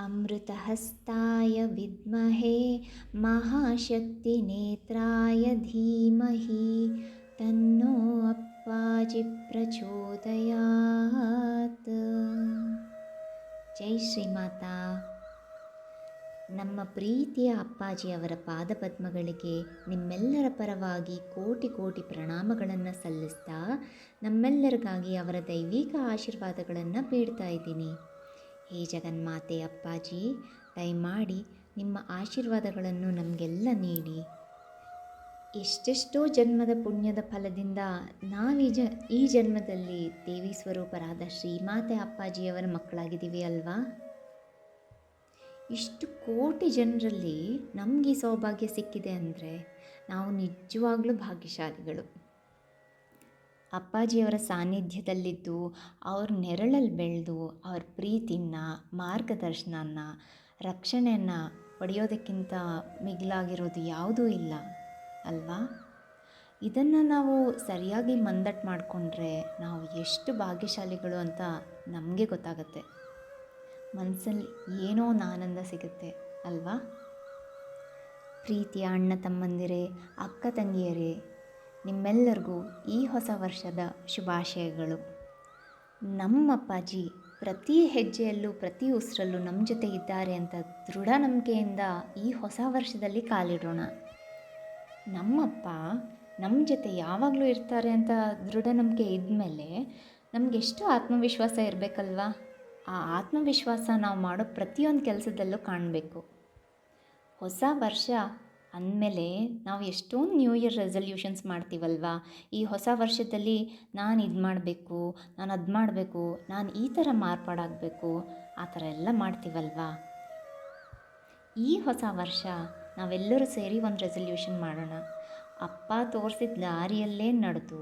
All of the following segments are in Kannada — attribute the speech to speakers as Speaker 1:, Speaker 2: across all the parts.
Speaker 1: अमृतहस्ताय विद्महे महाशक्तिनेत्राय धीमहि तन्नो अप्पाजि प्रचोदयात् ಜೈ ಶ್ರೀಮಾತಾ ನಮ್ಮ ಪ್ರೀತಿಯ ಅಪ್ಪಾಜಿಯವರ ಪಾದಪದ್ಮಗಳಿಗೆ ನಿಮ್ಮೆಲ್ಲರ ಪರವಾಗಿ ಕೋಟಿ ಕೋಟಿ ಪ್ರಣಾಮಗಳನ್ನು ಸಲ್ಲಿಸ್ತಾ ನಮ್ಮೆಲ್ಲರಿಗಾಗಿ ಅವರ ದೈವಿಕ ಆಶೀರ್ವಾದಗಳನ್ನು ಬೇಡ್ತಾ ಇದ್ದೀನಿ ಹೇ ಜಗನ್ಮಾತೆ ಅಪ್ಪಾಜಿ, ದಯಮಾಡಿ ನಿಮ್ಮ ಆಶೀರ್ವಾದಗಳನ್ನು ನಮಗೆಲ್ಲ ನೀಡಿ. ಎಷ್ಟೆಷ್ಟೋ ಜನ್ಮದ ಪುಣ್ಯದ ಫಲದಿಂದ ನಾವು ಜ, ಈ ಜನ್ಮದಲ್ಲಿ ದೇವಿ ಸ್ವರೂಪರಾದ ಶ್ರೀಮಾತೆ ಅಪ್ಪಾಜಿಯವರ ಮಕ್ಕಳಾಗಿದ್ದೀವಿ ಅಲ್ವಾ? ಇಷ್ಟು ಕೋಟಿ ಜನರಲ್ಲಿ ನಮಗೆ ಸೌಭಾಗ್ಯ ಸಿಕ್ಕಿದೆ ಅಂದರೆ ನಾವು ನಿಜವಾಗ್ಲೂ ಭಾಗ್ಯಶಾಲಿಗಳು. ಅಪ್ಪಾಜಿಯವರ ಸಾನ್ನಿಧ್ಯದಲ್ಲಿದ್ದು ಅವ್ರ ನೆರಳಲ್ಲಿ ಬೆಳೆದು ಅವ್ರ ಪ್ರೀತಿನ ಮಾರ್ಗದರ್ಶನನ ರಕ್ಷಣೆಯನ್ನು ಪಡೆಯೋದಕ್ಕಿಂತ ಮಿಗಿಲಾಗಿರೋದು ಯಾವುದೂ ಇಲ್ಲ, ಅಲ್ವಾ? ಇದನ್ನು ನಾವು ಸರಿಯಾಗಿ ಮಂದಟ್ಟು ಮಾಡಿಕೊಂಡ್ರೆ ನಾವು ಎಷ್ಟು ಭಾಗ್ಯಶಾಲಿಗಳು ಅಂತ ನಮಗೆ ಗೊತ್ತಾಗುತ್ತೆ. ಮನಸ್ಸಲ್ಲಿ ಏನೋ ಒಂದು ಆನಂದ ಸಿಗುತ್ತೆ, ಅಲ್ವಾ? ಪ್ರೀತಿಯ ಅಣ್ಣ ತಮ್ಮಂದಿರೇ, ಅಕ್ಕ ತಂಗಿಯರೇ ನಿಮ್ಮೆಲ್ಲರಿಗೂ ಈ ಹೊಸ ವರ್ಷದ ಶುಭಾಶಯಗಳು. ನಮ್ಮ ಅಪ್ಪಾಜಿ ಪ್ರತಿ ಹೆಜ್ಜೆಯಲ್ಲೂ, ಪ್ರತಿ ಉಸಿರಲ್ಲೂ ನಮ್ಮ ಜೊತೆ ಇದ್ದಾರೆ ಅಂತ ದೃಢ ನಂಬಿಕೆಯಿಂದ ಈ ಹೊಸ ವರ್ಷದಲ್ಲಿ ಕಾಲಿಡೋಣ. ನಮ್ಮಪ್ಪ ನಮ್ಮ ಜೊತೆ ಯಾವಾಗಲೂ ಇರ್ತಾರೆ ಅಂತ ದೃಢ ನಂಬಿಕೆ ಇದ್ಮೇಲೆ ನಮಗೆಷ್ಟು ಆತ್ಮವಿಶ್ವಾಸ ಇರಬೇಕಲ್ವಾ? ಆ ಆತ್ಮವಿಶ್ವಾಸ ನಾವು ಮಾಡೋ ಪ್ರತಿಯೊಂದು ಕೆಲಸದಲ್ಲೂ ಕಾಣಬೇಕು. ಹೊಸ ವರ್ಷ ಅಂದಮೇಲೆ ನಾವು ಎಷ್ಟೊಂದು ನ್ಯೂ ಇಯರ್ ರೆಸಲ್ಯೂಷನ್ಸ್ ಮಾಡ್ತೀವಲ್ವಾ? ಈ ಹೊಸ ವರ್ಷದಲ್ಲಿ ನಾನು ಇದು ಮಾಡಬೇಕು, ನಾನು ಅದು ಮಾಡಬೇಕು, ನಾನು ಈ ಥರ ಮಾರ್ಪಾಡಾಗಬೇಕು, ಆ ಥರ ಎಲ್ಲ ಮಾಡ್ತೀವಲ್ವಾ? ಈ ಹೊಸ ವರ್ಷ ನಾವೆಲ್ಲರೂ ಸೇರಿ ಒಂದು ರೆಸಲ್ಯೂಷನ್ ಮಾಡೋಣ. ಅಪ್ಪ ತೋರಿಸಿದ ದಾರಿಯಲ್ಲೇ ನಡೆದು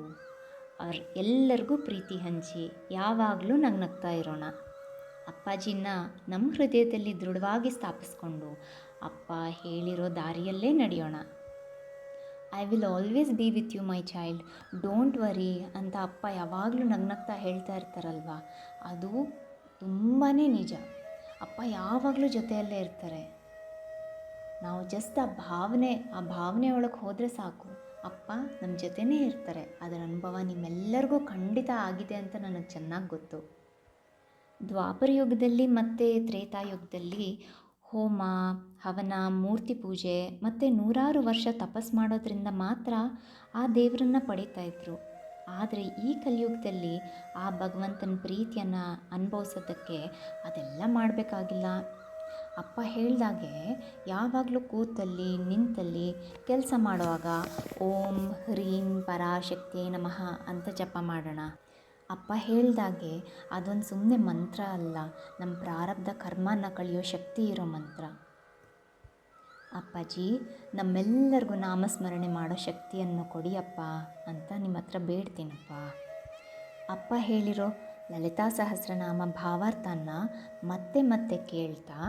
Speaker 1: ಅವ್ರ ಎಲ್ಲರಿಗೂ ಪ್ರೀತಿ ಹಂಚಿ ಯಾವಾಗಲೂ ನಗ್ನಗ್ತಾ ಇರೋಣ. ಅಪ್ಪಾಜಿನ ನಮ್ಮ ಹೃದಯದಲ್ಲಿ ದೃಢವಾಗಿ ಸ್ಥಾಪಿಸ್ಕೊಂಡು ಅಪ್ಪ ಹೇಳಿರೋ ದಾರಿಯಲ್ಲೇ ನಡೆಯೋಣ. I will always be with you my child don't worry ಅಂತ ಅಪ್ಪ ಯಾವಾಗಲೂ ನಗ್ನಗ್ತಾ ಹೇಳ್ತಾ ಇರ್ತಾರಲ್ವ? ಅದು ತುಂಬಾ ನಿಜ. ಅಪ್ಪ ಯಾವಾಗಲೂ ಜೊತೆಯಲ್ಲೇ ಇರ್ತಾರೆ. ನಾವು ಜಸ್ಟ್ ಆ ಭಾವನೆ ಆ ಭಾವನೆ ಒಳಗೆ ಹೋದರೆ ಸಾಕು. ಅಪ್ಪ ನಮ್ಮ ಜೊತೆನೇ ಇರ್ತಾರೆ. ಅದರ ಅನುಭವ ನಿಮ್ಮೆಲ್ಲರಿಗೂ ಖಂಡಿತ ಆಗಿದೆ ಅಂತ ನನಗೆ ಚೆನ್ನಾಗಿ ಗೊತ್ತು. ದ್ವಾಪರ ಯುಗದಲ್ಲಿ ಮತ್ತು ತ್ರೇತಾಯುಗದಲ್ಲಿ ಹೋಮ, ಹವನ, ಮೂರ್ತಿ ಪೂಜೆ ಮತ್ತು ನೂರಾರು ವರ್ಷ ತಪಸ್ ಮಾಡೋದ್ರಿಂದ ಮಾತ್ರ ಆ ದೇವರನ್ನ ಪಡೀತಾ ಇದ್ರು. ಆದರೆ ಈ ಕಲಿಯುಗದಲ್ಲಿ ಆ ಭಗವಂತನ ಪ್ರೀತಿಯನ್ನು ಅನುಭವಿಸೋದಕ್ಕೆ ಅದೆಲ್ಲ ಮಾಡಬೇಕಾಗಿಲ್ಲ. ಅಪ್ಪ ಹೇಳ್ದಾಗೆ ಯಾವಾಗಲೂ ಕೂತಲ್ಲಿ, ನಿಂತಲ್ಲಿ ಕೆಲಸ ಮಾಡುವಾಗ ಓಂ ಹ್ರೀಂ ಪರಾಶಕ್ತಿ ನಮಃ ಅಂತ ಜಪ ಮಾಡೋಣ. ಅಪ್ಪ ಹೇಳ್ದಾಗೆ ಅದೊಂದು ಸುಮ್ಮನೆ ಮಂತ್ರ ಅಲ್ಲ ನಮ್ಮ ಪ್ರಾರಬ್ಧ ಕರ್ಮನ ಕಳೆಯೋ ಶಕ್ತಿ ಇರೋ ಮಂತ್ರ. ಅಪ್ಪಾಜಿ, ನಮ್ಮೆಲ್ಲರಿಗೂ ನಾಮಸ್ಮರಣೆ ಮಾಡೋ ಶಕ್ತಿಯನ್ನು ಕೊಡಿಯಪ್ಪ ಅಂತ ನಿಮ್ಮ ಹತ್ರ ಬೇಡ್ತೀನಪ್ಪ. ಅಪ್ಪ ಹೇಳಿರೋ ಲಲಿತಾ ಸಹಸ್ರನಾಮ ಭಾವಾರ್ಥನ ಮತ್ತೆ ಮತ್ತೆ ಕೇಳ್ತಾ,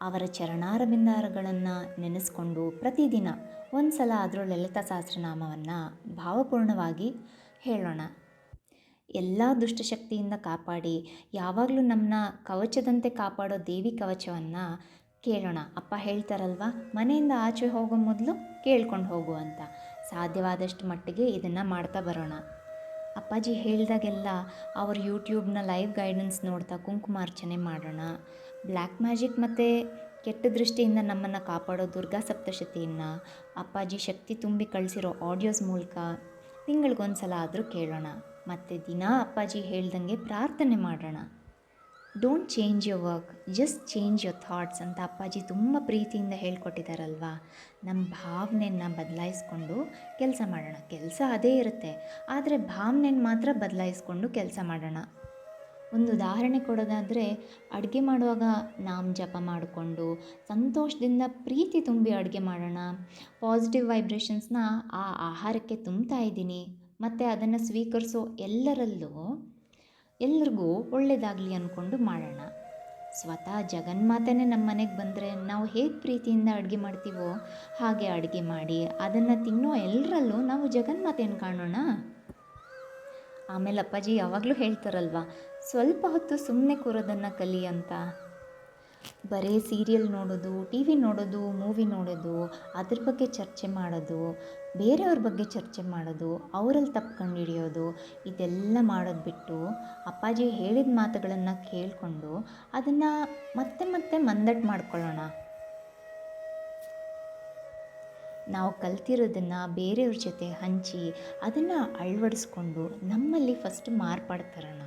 Speaker 1: ಅವರ ಚರಣಾರವಿಂದಾರಗಳನ್ನು ನೆನೆಸ್ಕೊಂಡು ಪ್ರತಿದಿನ ಒಂದು ಸಲ ಆದರೂ ಲಲಿತಾ ಸಹಸ್ರನಾಮವನ್ನು ಭಾವಪೂರ್ಣವಾಗಿ ಹೇಳೋಣ. ಎಲ್ಲ ದುಷ್ಟಶಕ್ತಿಯಿಂದ ಕಾಪಾಡಿ, ಯಾವಾಗಲೂ ನಮ್ಮನ್ನ ಕವಚದಂತೆ ಕಾಪಾಡೋ ದೇವಿ ಕವಚವನ್ನು ಕೇಳೋಣ. ಅಪ್ಪ ಹೇಳ್ತಾರಲ್ವ, ಮನೆಯಿಂದ ಆಚೆ ಹೋಗೋ ಮೊದಲು ಕೇಳ್ಕೊಂಡು ಹೋಗು ಅಂತ. ಸಾಧ್ಯವಾದಷ್ಟು ಮಟ್ಟಿಗೆ ಇದನ್ನು ಮಾಡ್ತಾ ಬರೋಣ. ಅಪ್ಪಾಜಿ ಹೇಳಿದಾಗೆಲ್ಲ ಅವ್ರ ಯೂಟ್ಯೂಬ್ನ ಲೈವ್ ಗೈಡೆನ್ಸ್ ನೋಡ್ತಾ ಕುಂಕುಮಾರ್ಚನೆ ಮಾಡೋಣ. ಬ್ಲ್ಯಾಕ್ ಮ್ಯಾಜಿಕ್ ಮತ್ತು ಕೆಟ್ಟ ದೃಷ್ಟಿಯಿಂದ ನಮ್ಮನ್ನು ಕಾಪಾಡೋ ದುರ್ಗಾ ಸಪ್ತಶತಿಯನ್ನು ಅಪ್ಪಾಜಿ ಶಕ್ತಿ ತುಂಬಿ ಕಳಿಸಿರೋ ಆಡಿಯೋಸ್ ಮೂಲಕ ತಿಂಗಳಿಗೊಂದು ಸಲ ಆದರೂ ಕೇಳೋಣ. ಮತ್ತು ದಿನ ಅಪ್ಪಾಜಿ ಹೇಳ್ದಂಗೆ ಪ್ರಾರ್ಥನೆ ಮಾಡೋಣ. Don't change your work just change your thoughts ಅಂತ ಅಪ್ಪಾಜಿ ತುಂಬ ಪ್ರೀತಿಯಿಂದ ಹೇಳ್ಕೊಟ್ಟಿದ್ದಾರಲ್ವಾ ನಮ್ಮ ಭಾವನೆಯನ್ನು ಬದಲಾಯಿಸ್ಕೊಂಡು ಕೆಲಸ ಮಾಡೋಣ. ಕೆಲಸ ಅದೇ ಇರುತ್ತೆ, ಆದರೆ ಭಾವನೆನ ಮಾತ್ರ ಬದಲಾಯಿಸ್ಕೊಂಡು ಕೆಲಸ ಮಾಡೋಣ. ಒಂದು ಉದಾಹರಣೆ ಕೊಡೋದಾದರೆ, ಅಡುಗೆ ಮಾಡುವಾಗ ನಾಮ ಜಪ ಮಾಡಿಕೊಂಡು ಸಂತೋಷದಿಂದ ಪ್ರೀತಿ ತುಂಬಿ ಅಡುಗೆ ಮಾಡೋಣ. ಪಾಸಿಟಿವ್ ವೈಬ್ರೇಷನ್ಸ್ನ ಆ ಆಹಾರಕ್ಕೆ ತುಂಬ್ತಾ ಇದ್ದೀನಿ. ಮತ್ತು ಅದನ್ನು ಸ್ವೀಕರಿಸೋ ಎಲ್ಲರಲ್ಲೂ ಎಲ್ರಿಗೂ ಒಳ್ಳೆಯದಾಗಲಿ ಅಂದ್ಕೊಂಡು ಮಾಡೋಣ. ಸ್ವತಃ ಜಗನ್ಮಾತೆನೇ ನಮ್ಮ ಮನೆಗೆ ಬಂದರೆ ನಾವು ಹೇಗೆ ಪ್ರೀತಿಯಿಂದ ಅಡುಗೆ ಮಾಡ್ತೀವೋ ಹಾಗೆ ಅಡುಗೆ ಮಾಡಿ ಅದನ್ನು ತಿನ್ನೋ ಎಲ್ಲರಲ್ಲೂ ನಾವು ಜಗನ್ಮಾತೆಯನ್ನು ಕಾಣೋಣ. ಆಮೇಲೆ ಅಪ್ಪಾಜಿ ಯಾವಾಗಲೂ ಹೇಳ್ತಾರಲ್ವ, ಸ್ವಲ್ಪ ಹೊತ್ತು ಸುಮ್ಮನೆ ಕೂರೋದನ್ನು ಕಲಿ ಅಂತ. ಬರೀ ಸೀರಿಯಲ್ ನೋಡೋದು ಟಿ ವಿ ನೋಡೋದು, ಮೂವಿ ನೋಡೋದು, ಅದ್ರ ಬಗ್ಗೆ ಚರ್ಚೆ ಮಾಡೋದು, ಬೇರೆಯವ್ರ ಬಗ್ಗೆ ಚರ್ಚೆ ಮಾಡೋದು, ಅವರಲ್ಲಿ ತಪ್ಪು ಕಂಡುಹಿಡಿಯೋದು ಇದೆಲ್ಲ ಮಾಡೋದು ಬಿಟ್ಟು ಅಪ್ಪಾಜಿ ಹೇಳಿದ ಮಾತುಗಳನ್ನು ಕೇಳಿಕೊಂಡು ಅದನ್ನು ಮತ್ತೆ ಮತ್ತೆ ಮಂದಟ್ಟು ಮಾಡ್ಕೊಳ್ಳೋಣ. ನಾವು ಕಲ್ತಿರೋದನ್ನು ಬೇರೆಯವ್ರ ಜೊತೆ ಹಂಚಿ ಅದನ್ನು ಅಳವಡಿಸ್ಕೊಂಡು ನಮ್ಮಲ್ಲಿ ಫಸ್ಟ್ ಮಾರ್ಪಾಡ್ತರೋಣ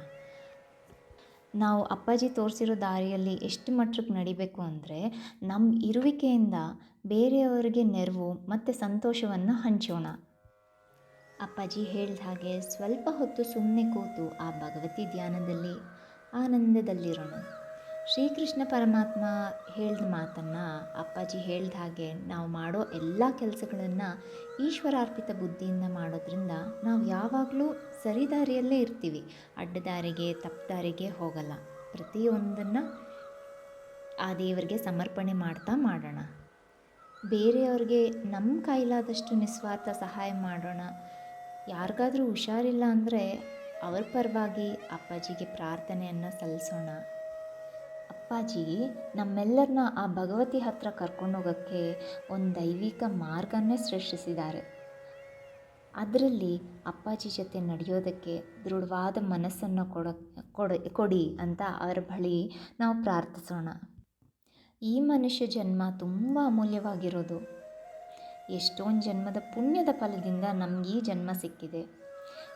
Speaker 1: ನಾವು ಅಪ್ಪಾಜಿ ತೋರಿಸಿರೋ ದಾರಿಯಲ್ಲಿ ಎಷ್ಟು ಮಟ್ಟಕ್ಕೆ ನಡಿಬೇಕು ಅಂದರೆ ನಮ್ಮ ಇರುವಿಕೆಯಿಂದ ಬೇರೆಯವರಿಗೆ ನೆರವು ಮತ್ತು ಸಂತೋಷವನ್ನು ಹಂಚೋಣ. ಅಪ್ಪಾಜಿ ಹೇಳಿದ ಹಾಗೆ ಸ್ವಲ್ಪ ಹೊತ್ತು ಸುಮ್ಮನೆ ಕೂತು ಆ ಭಗವತಿ ಧ್ಯಾನದಲ್ಲಿ ಆನಂದದಲ್ಲಿರೋಣ. ಶ್ರೀಕೃಷ್ಣ ಪರಮಾತ್ಮ ಹೇಳಿದ ಮಾತನ್ನು ಅಪ್ಪಾಜಿ ಹೇಳಿದ ಹಾಗೆ ನಾವು ಮಾಡೋ ಎಲ್ಲ ಕೆಲಸಗಳನ್ನು ಈಶ್ವರಾರ್ಪಿತ ಬುದ್ಧಿಯಿಂದ ಮಾಡೋದ್ರಿಂದ ನಾವು ಯಾವಾಗಲೂ ಸರಿದಾರಿಯಲ್ಲೇ ಇರ್ತೀವಿ. ಅಡ್ಡದಾರಿಗೆ ತಪ್ಪದಾರಿಗೆ ಹೋಗಲ್ಲ. ಪ್ರತಿಯೊಂದನ್ನು ಆ ದೇವರಿಗೆ ಸಮರ್ಪಣೆ ಮಾಡ್ತಾ ಮಾಡೋಣ. ಬೇರೆಯವ್ರಿಗೆ ನಮ್ಮ ಕೈಲಾದಷ್ಟು ನಿಸ್ವಾರ್ಥ ಸಹಾಯ ಮಾಡೋಣ. ಯಾರಿಗಾದರೂ ಹುಷಾರಿಲ್ಲ ಅಂದರೆ ಅವ್ರ ಪರವಾಗಿ ಅಪ್ಪಾಜಿಗೆ ಪ್ರಾರ್ಥನೆಯನ್ನು ಸಲ್ಲಿಸೋಣ ಅಪ್ಪಾಜಿ ನಮ್ಮೆಲ್ಲರನ್ನ ಆ ಭಗವತಿ ಹತ್ರ ಕರ್ಕೊಂಡೋಗೋಕ್ಕೆ ಒಂದು ದೈವಿಕ ಮಾರ್ಗನೇ ಸೃಷ್ಟಿಸಿದ್ದಾರೆ. ಅದರಲ್ಲಿ ಅಪ್ಪಾಜಿ ಜೊತೆ ನಡೆಯೋದಕ್ಕೆ ದೃಢವಾದ ಮನಸ್ಸನ್ನು ಕೊಡಿ ಅಂತ ಅವರ ಬಳಿ ನಾವು ಪ್ರಾರ್ಥಿಸೋಣ. ಈ ಮನುಷ್ಯ ಜನ್ಮ ತುಂಬ ಅಮೂಲ್ಯವಾಗಿರೋದು. ಎಷ್ಟೊಂದು ಜನ್ಮದ ಪುಣ್ಯದ ಫಲದಿಂದ ನಮ್ಗೆ ಈ ಜನ್ಮ ಸಿಕ್ಕಿದೆ.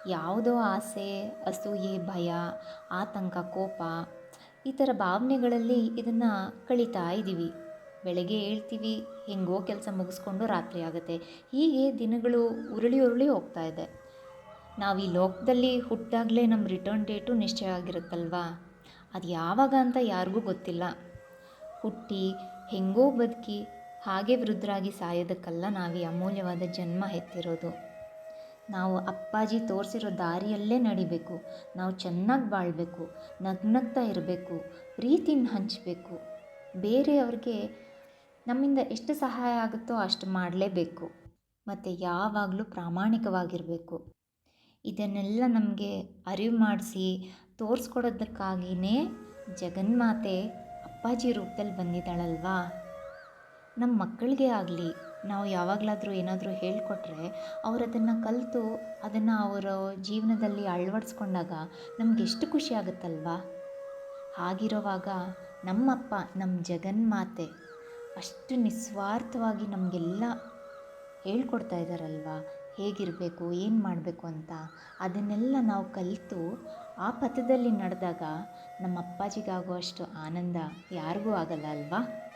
Speaker 1: ಯಾವುದೋ ಆಸೆ, ಅಸೂಯೆ, ಭಯ, ಆತಂಕ, ಕೋಪ ಈ ಥರ ಭಾವನೆಗಳಲ್ಲಿ ಇದನ್ನು ಕಳೀತಾ ಇದ್ದೀವಿ ಬೆಳಗ್ಗೆ ಹೇಳ್ತೀವಿ, ಹೆಂಗೋ ಕೆಲಸ ಮುಗಿಸ್ಕೊಂಡು ರಾತ್ರಿ ಆಗುತ್ತೆ. ಹೀಗೆ ದಿನಗಳು ಉರುಳಿ ಉರುಳಿ ಹೋಗ್ತಾ ಇದೆ. ನಾವು ಈ ಲೋಕದಲ್ಲಿ ಹುಟ್ಟಾಗಲೇ ನಮ್ಮ ರಿಟರ್ನ್ ಡೇಟು ನಿಶ್ಚಯ ಆಗಿರುತ್ತಲ್ವಾ? ಅದು ಯಾವಾಗ ಅಂತ ಯಾರಿಗೂ ಗೊತ್ತಿಲ್ಲ. ಹುಟ್ಟಿ, ಹೆಂಗೋ ಬದುಕಿ, ಹಾಗೆ ವೃದ್ಧರಾಗಿ ಸಾಯೋದಕ್ಕಲ್ಲ ನಾವು ಈ ಅಮೂಲ್ಯವಾದ ಜನ್ಮ ಎತ್ತಿರೋದು. ನಾವು ಅಪ್ಪಾಜಿ ತೋರಿಸಿರೋ ದಾರಿಯಲ್ಲೇ ನಡಿಬೇಕು. ನಾವು ಚೆನ್ನಾಗಿ ಬಾಳಬೇಕು, ನಗ್ನಗ್ತಾ ಇರಬೇಕು, ಪ್ರೀತಿನ ಹಂಚಬೇಕು. ಬೇರೆಯವ್ರಿಗೆ ನಮ್ಮಿಂದ ಎಷ್ಟು ಸಹಾಯ ಆಗುತ್ತೋ ಅಷ್ಟು ಮಾಡಲೇಬೇಕು. ಮತ್ತು ಯಾವಾಗಲೂ ಪ್ರಾಮಾಣಿಕವಾಗಿರಬೇಕು. ಇದನ್ನೆಲ್ಲ ನಮಗೆ ಅರಿವು ಮಾಡಿಸಿ ತೋರಿಸ್ಕೊಡೋದಕ್ಕಾಗಿಯೇ ಜಗನ್ಮಾತೆ ಅಪ್ಪಾಜಿ ರೂಪದಲ್ಲಿ ಬಂದಿದ್ದಾಳಲ್ವಾ? ನಮ್ಮ ಮಕ್ಕಳಿಗೆ ಆಗಲಿ ನಾವು ಯಾವಾಗಲಾದರೂ ಏನಾದರೂ ಹೇಳಿಕೊಟ್ರೆ ಅವ್ರು ಅದನ್ನು ಕಲಿತು ಅದನ್ನು ಅವರ ಜೀವನದಲ್ಲಿ ಅಳವಡಿಸ್ಕೊಂಡಾಗ ನಮ್ಗೆ ಎಷ್ಟು ಖುಷಿ ಆಗುತ್ತಲ್ವಾ? ಹಾಗಿರುವಾಗ ನಮ್ಮಪ್ಪ ನಮ್ಮ ಜಗನ್ಮಾತೆ ಅಷ್ಟು ನಿಸ್ವಾರ್ಥವಾಗಿ ನಮಗೆಲ್ಲ ಹೇಳ್ಕೊಡ್ತಾ ಇದ್ದಾರಲ್ವ ಹೇಗಿರಬೇಕು, ಏನು ಮಾಡಬೇಕು ಅಂತ ಅದನ್ನೆಲ್ಲ ನಾವು ಕಲಿತು ಆ ಪಥದಲ್ಲಿ ನಡೆದಾಗ ನಮ್ಮ ಅಪ್ಪಾಜಿಗಾಗುವಷ್ಟು ಆನಂದ ಯಾರಿಗೂ ಆಗಲ್ಲ ಅಲ್ವಾ?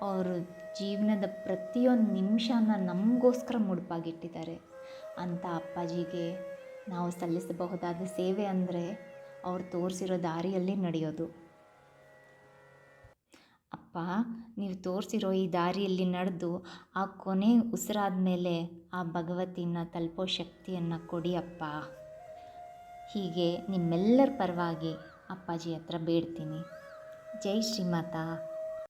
Speaker 1: ಅವರು ಜೀವನದ ಪ್ರತಿಯೊಂದು ನಿಮಿಷನ ನಮಗೋಸ್ಕರ ಮುಡುಪಾಗಿಟ್ಟಿದ್ದಾರೆ. ಅಂಥ ಅಪ್ಪಾಜಿಗೆ ನಾವು ಸಲ್ಲಿಸಬಹುದಾದ ಸೇವೆ ಅಂದರೆ ಅವ್ರು ತೋರಿಸಿರೋ ದಾರಿಯಲ್ಲಿ ನಡೆಯೋದು. ಅಪ್ಪ, ನೀವು ತೋರಿಸಿರೋ ಈ ದಾರಿಯಲ್ಲಿ ನಡೆದು ಆ ಕೊನೆ ಉಸಿರಾದ ಮೇಲೆ ಆ ಭಗವತಿನ ತಲುಪೋ ಶಕ್ತಿಯನ್ನು ಕೊಡಿ ಅಪ್ಪ. ಹೀಗೆ ನಿಮ್ಮೆಲ್ಲರ ಪರವಾಗಿ ಅಪ್ಪಾಜಿ ಹತ್ರ ಬೇಡ್ತೀನಿ. ಜೈ ಶ್ರೀಮಾತಾ.